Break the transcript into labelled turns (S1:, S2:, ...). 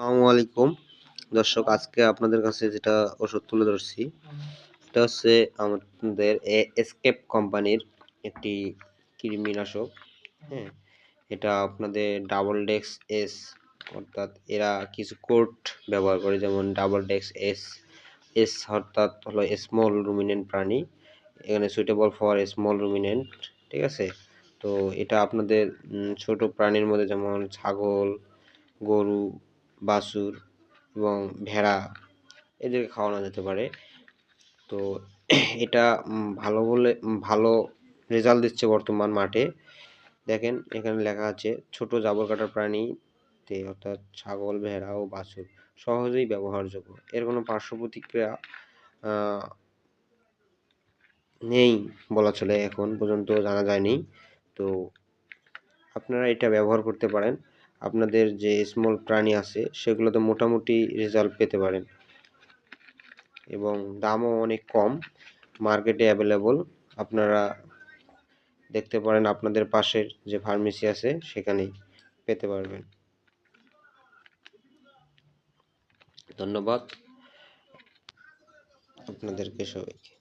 S1: আসসালামু আলাইকুম। দর্শক, আজকে আপনাদের কাছে যেটা ওষুধ তুলে ধরছি এটা হচ্ছে আমাদের এসকেপ কোম্পানির একটি কৃমিনাশক হ্যাঁ? এটা আপনাদের ডাবল ডেক্স এস অর্থাৎ এরা কিছু কোড ব্যবহার করে, যেমন ডাবল ডেক্স এস এস অর্থাৎ হলো স্মল রুমিনেন্ট প্রাণী, এখানে সুইটেবল ফর স্মল রুমিনেন্ট ঠিক আছে? তো এটা আপনাদের ছোট প্রাণীর মধ্যে, যেমন ছাগল, গরু বাছুর এবং ভেড়া এদেরকে খাওয়ানো যেতে পারে। তো এটা ভালো বলে, ভালো রেজাল্ট দিচ্ছে বর্তমান মাঠে। দেখেন, এখানে লেখা আছে, ছোট জাবর কাটার প্রাণীতে অর্থাৎ ছাগল, ভেড়া ও বাছুর সহজেই ব্যবহারযোগ্য। এর কোনো পার্শ্ব প্রতিক্রিয়া নেই বলা চলে, এখন পর্যন্ত জানা যায়নি। তো আপনারা এটা ব্যবহার করতে পারেন। আপনাদের যে স্মল প্রাণী আছে, সেগুলোতে মোটামুটি রেজাল্ট পেতে পারেন। এবং দামও অনেক কম মার্কেটে অ্যাভেলেবল আপনারা দেখতে পারেন আপনাদের পাশের যে ফার্মেসি আছে, সেখানেই পেতে পারবেন। ধন্যবাদ আপনাদেরকে সবাইকে।